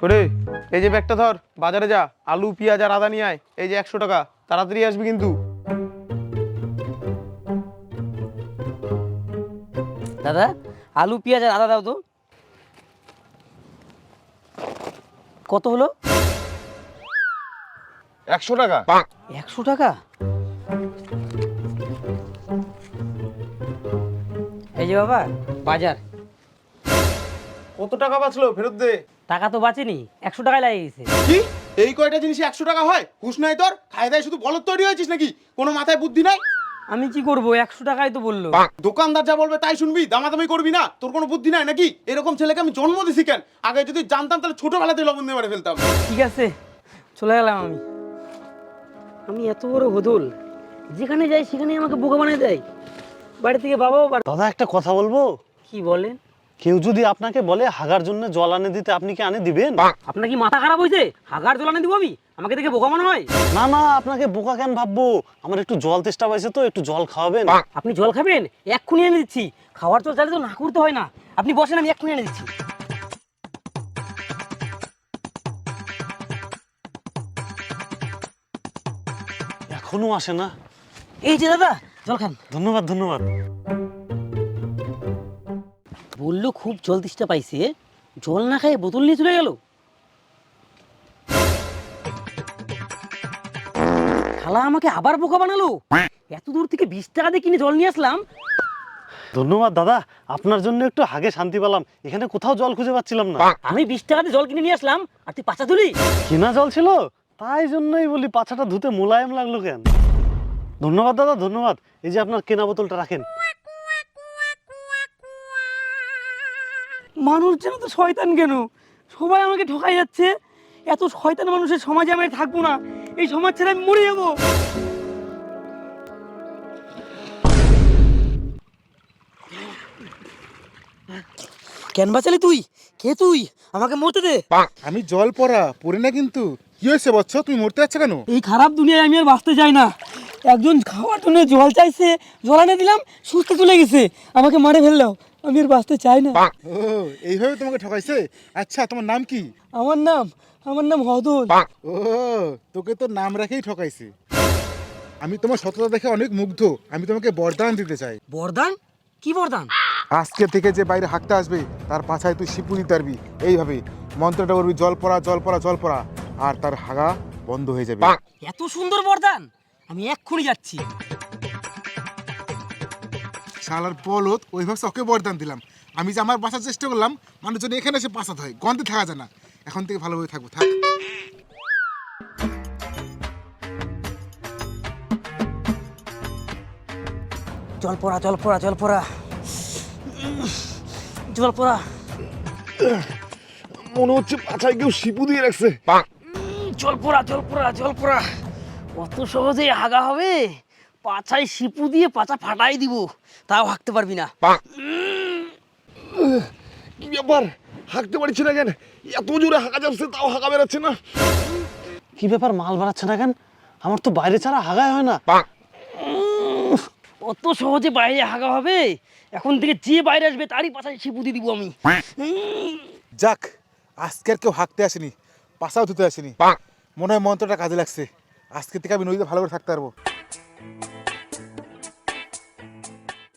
করে এই যে ব্যাগটা ধর বাজারে যা আলু পেঁয়াজ আর আদা নিয়ে আয় এই যে একশো টাকা তাড়াতাড়ি আসবি কিন্তু। দাদা আলু পেঁয়াজ আর আদা দাও তো। কত হলো? একশো টাকা। একশো টাকা? এই যে বাবা বাজার। কত টাকা বাঁচলো? ফেরত দে। টাকা তো বাঁচেনি একশো টাকায় লাগে গেছে কি? এই কয়টা জিনিস একশো টাকা হয়? হুশ নাই তোর? খায় দায় শুধু বলত তৈরি হয়েছিস নাকি? কোনো মাথায় বুদ্ধি নাই? আমি কি করব? একশো টাকায় তো বলল। দোকানদার যা বলবে তাই শুনবি? দামাদামি করবি না? তোর কোনো বুদ্ধি নাই নাকি? এরকম ছেলেকে আমি জন্ম দিছি কেন? আগে যদি জানতাম তাহলে ছোটবেলাতে লবণ দিয়ে মারে ফেলতাম। ঠিক আছে চলে গেলাম আমি। আমি এত বড় হদল যেখানে যাই সেখানে আমাকে বোকা বানিয়ে দেয়। বাড়ি থেকে বাবাও দাদা একটা কথা বলব? কি বলেন? কেউ যদি আপনাকে বলে হাগার জন্য জল আনে দিতে আপনি কি আনে দিবেন? আপনার কি মাথা খারাপ হয়েছে? হাগার জল আনে দিব আমি? আমাকে দেখে বোকা মনে হয়? না না আপনাকে বোকা কেন ভাববো? আমার একটু জল তেষ্টা পাইছে তো একটু জল খাওয়াবেন। আপনি জল খাবেন? এক্ষুনি এনে দিচ্ছি। খাওয়ার জল চাইলে তো না করতে হয় না। আপনি বসেন আমি এক্ষুনি এনে দিচ্ছি। এখনও আসে না। এই যে দাদা জল খান। ধন্যবাদ ধন্যবাদ। বলল খুব জল তেষ্টা পাইছে জল না খায় বোতল নিয়ে চলে গেল? খালা আমাকে আবার বোকা বানালো? এত দূর থেকে বিশ টাকা দিয়ে কিনে জল নিয়ে আসলাম। ধন্যবাদ দাদা। আপনার জন্য একটু হাগে শান্তি পেলাম। এখানে কোথাও জল খুঁজে পাচ্ছিলাম না। আমি বিশ টাকা দিয়ে জল কিনে নিয়ে আসলাম আর তুই পাচা তুলি কিনা জল ছিল? তাই জন্যই বলি পাছাটা ধুতে মোলায়েম লাগল কেন? ধন্যবাদ দাদা ধন্যবাদ। এই যে আপনার কেনা বোতলটা রাখেন। মানুষ যেন তো শয়তান কেন? সবাই আমাকে ঠকাই যাচ্ছে। এত শয়তান মানুষের সমাজে আমি থাকব না। এই সমাজ ছেড়ে আমি মরে যাব। কেন বাঁচালি তুই? কে তুই? আমাকে মরতে দে। আমি জল পড়া পড়ে না কিন্তু। কি হয়েছে বচ্চ তুমি মরতে যাচ্ছ কেন? এই খারাপ দুনিয়ায় আমি আর বাঁচতে চাই না। একজন খাওয়ার জন্য জল চাইছে জল এনে দিলাম সুস্থ চলে গেছে। আমাকে মারে ফেলল আমি আর বাঁচতে চাই না। ও এইভাবে তোমাকে ঠকাইছে? আচ্ছা তোমার নাম কি? আমার নাম আমার নাম হদল ও তোকে তো নাম রেখেই ঠকাইছে। আমি তোমার সততা দেখে অনেক মুগ্ধ। আমি তোমাকে বরদান দিতে চাই। বরদান? কি বরদান? আজকে থেকে যে বাইরে হাঁকতে আসবে তার পাছায় তুই শিপু দিতে পারবি এইভাবে মন্ত্রটা করবি জল পড়া জল পড়া জল পড়া। আর তার হাগা বন্ধ হয়ে যাবে। এত সুন্দর বরদান! আমি এক্ষুনি যাচ্ছি। শালার বলত ওইভাবে ওকে বরদান দিলাম। আমি যে আমার বাঁচার চেষ্টা করলাম মানুষজন এখানে এসে বাঁচাতে হয় গন্ধে থাকা যায় না। এখন থেকে ভালোভাবে থাকব থাক। জল পড়া জল পড়া জল পড়া। জল পড়া। মনে হচ্ছে পাছায় কেউ শিপু দিয়ে রাখছে। জল পড়া জল পড়া জল পড়া। অত সহজে হাগা হবে? পাছায় সিপু দিয়ে পাছা ফাটাই দিব তাও হাঁকতে পারবি না। কি ব্যাপার? হাঁকতে পারছি না কেন? এত জোরে হাঁকা যাচ্ছে তাও হাঁকা বেরাচ্ছে না। কি ব্যাপার মাল বাড়াচ্ছে না কেন? আমার তো বাইরে ছাড়া হাগায় হয় না। অত সহজে বাইরে হাগা হবে? এখন থেকে যে বাইরে আসবে তারই পাছায় সিপু দিয়ে দিব আমি। যাক আজকের কেউ হাঁকতে আসেনি পাশাও ধুতে আসেনি। মনে হয় মন্ত্রটা কাজে লাগছে। আজকে থেকে আমি নদীতে ভালো করে থাকতে পারব।